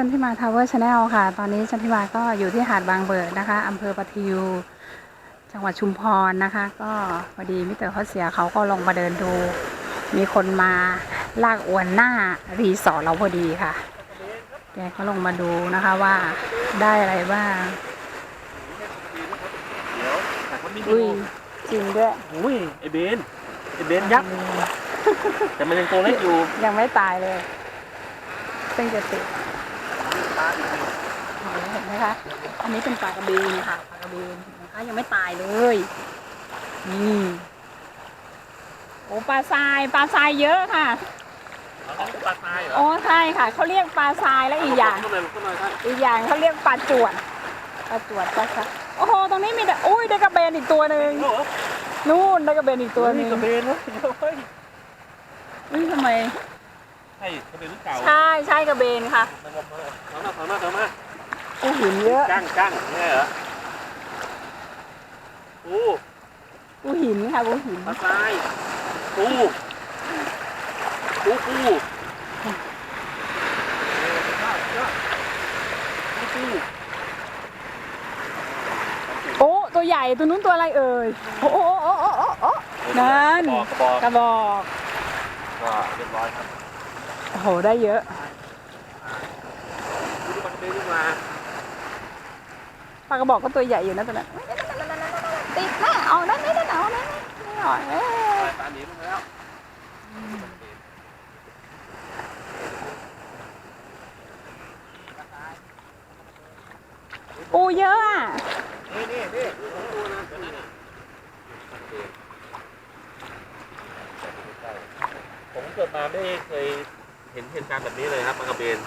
จันทิมาทาวเวอร์ชาแนลค่ะ ตอนนี้จันทิมาก็อยู่ที่หาดบางเบิดนะคะอำเภอปะทิว จังหวัดชุมพรนะคะ ก็พอดีมิสเตอร์เขาเสียเขาก็ลงมาเดินดู มีคนมาลากอวนหน้ารีสอร์ทเราพอดีค่ะ แกก็ลงมาดูนะคะว่าได้อะไรบ้างเดี๋ยวแต่เขามีอุ้ยจริงด้วยอุ้ยไอเบนไอเบนยักษ์แต่มันยังตัวเล็กอยู่ ยังไม่ตายเลยเพิ่งจะติด เห็นไหมคะ อันนี้เป็นปลากระเบนค่ะปลากระเบนเห็นไหมคะยังไม่ตายเลย นี่โอ้ปลาทรายปลาทรายเยอะค่ะเขาเรียกปลาทรายเหรอโอ้ใช่ค่ะเขาเรียกปลาทรายแล้วอีกอย่างเข้ามาเข้ามาครับอีกอย่างเขาเรียกปลาจวดปลาจวดปลาทรายโอ้โหตรงนี้มีแต่อุ้ยได้กระเบนอีกตัวหนึ่งโอ้โหนู่นได้กระเบนอีกตัวหนี่นึ่งกระเบนวะเฮ้ยอุ้ยทำไม ใช่กระเบนหรือเก่าใช่ใช่กระเบนค่ะมามามามามามาโอ้หินเยอะกั้งกั้งนี่เหรอปูปูหินค่ะปูหินปลาทรายปูปูปูปูโอ้ตัวใหญ่ตัวนู้นตัวอะไรเอ่ยโอ้โอ้โอ้โอ้โอ้โอ้นั่นบอกบอกกระบอกก็เรียบร้อยครับ โหได้เยอะปลากระบนขึ้นมาปลากระบอกก็ตัวใหญ่อยู่นะตัวนั้นติดแม่เอาได้ไหมได้หมเอาได้ไหมไม่เอาเอ้ยตาหนีลงแล้วปูเยอะอะนี่นี่นี่ตัวนะผมเกิดมาไม่เคย ห็นเหตุการณ์แบบนี้เลยครับปลากระเบน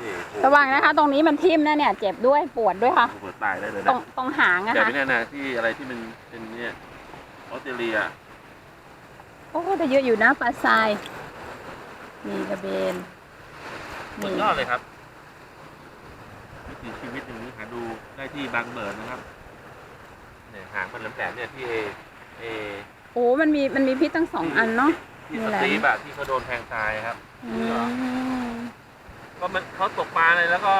นี่ระวังนะคะ ตรงนี้มันทิ่มนะเนี่ย เจ็บด้วยปวดด้วยค่ะ เปิดตายได้เลยตรนะงตรงหางอะอย่าค่ะไปแน่นะที่อะไรที่มันเป็นเนี่ยออสเตรเลียโอ้แต่เยอะอยู่นะปลาทรายนี่กระเบนสุดนี่ยอดเลยครับวิถีชีวิตอย่างนี้หาดูได้ที่บางเบิร์นนะครับเนี่ยหางมันแหลมๆเนี่ยที่เอเอ โอ้มันมีมันมีพิษตั้งสองอันเนาะ ที่นี่สแหละตรีบอะที่เขาโดนแทงตายครับอืม ก็มันเขาตกปลาเลยแล้วก็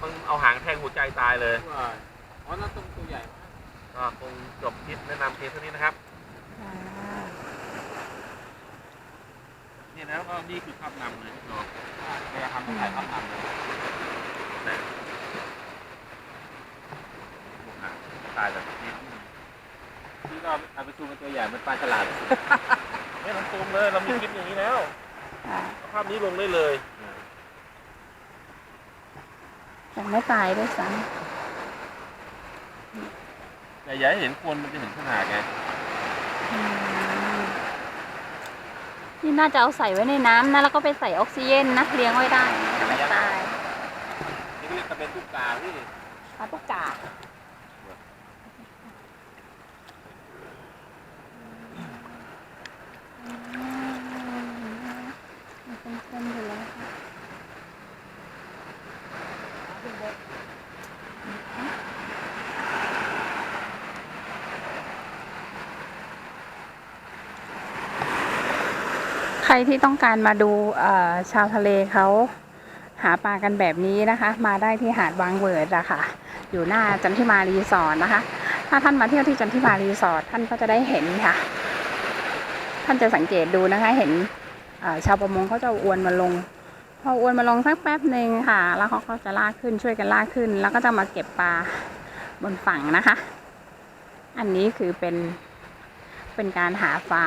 มันเอาหางแทงหัวใจตายเลยอ๋อนั่นตรงตัวใหญ่มากก็คงจบคลิปแนะนำเพียงเท่านี้นะครับอ่านี่แล้วก็นี่คือภาพนำเลยพี่น้องเวลาทำถ่ายภาพนำเลยนะหัวหางตายแบบนี้ที่ก็เอาไปซูมเป็นตัวใหญ่มันปลาฉลาดไม่ต้องซูมเลยเรามีคลิปอย่างนี้แล้วอ่าเอา ภาพนี้ลงได้เลยยังไม่ตายด้วยซ้แต่อย่าให้เห็นคนมันจะเห็นขนาดไงำอืมนี่น่าจะเอาใส่ไว้ในน้ำนะ แล้วก็ไปใส่ออกซิเจนนะเลี้ยงไว้ได้นะไม่ตายนี่เรียกจะเป็นตุ๊กตาพี่ปลาตุกกาเป็นเส้นอยู่แล้วค่ะ ใครที่ต้องการมาดูชาวทะเลเขาหาปลากันแบบนี้นะคะ มาได้ที่หาดบางเวิร์ดอะค่ะ อยู่หน้าจันทิมารีสอร์ทนะคะ ถ้าท่านมาเที่ยวที่จันทิมารีสอร์ทท่านก็จะได้เห็นค่ะ ท่านจะสังเกตดูนะคะ เห็นชาวประมงเขาจะอาอวนมาลง พออวนมาลงสักแป๊บหนึ่งค่ะ แล้วเขาก็จะลากขึ้นช่วยกันลากขึ้น แล้วก็จะมาเก็บปลาบนฝั่งนะคะ อันนี้คือเป็นเป็นการหาปลา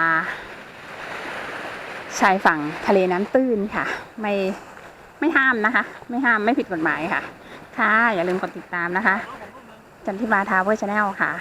ชายฝั่งทะเลน้ำตื้นค่ะ ไม่ไม่ห้ามนะคะ ไม่ห้ามไม่ผิดกฎหมายค่ะ ค่ะ อย่าลืมกดติดตามนะคะ จันทิมาทาวเวอร์ชาแนลค่ะ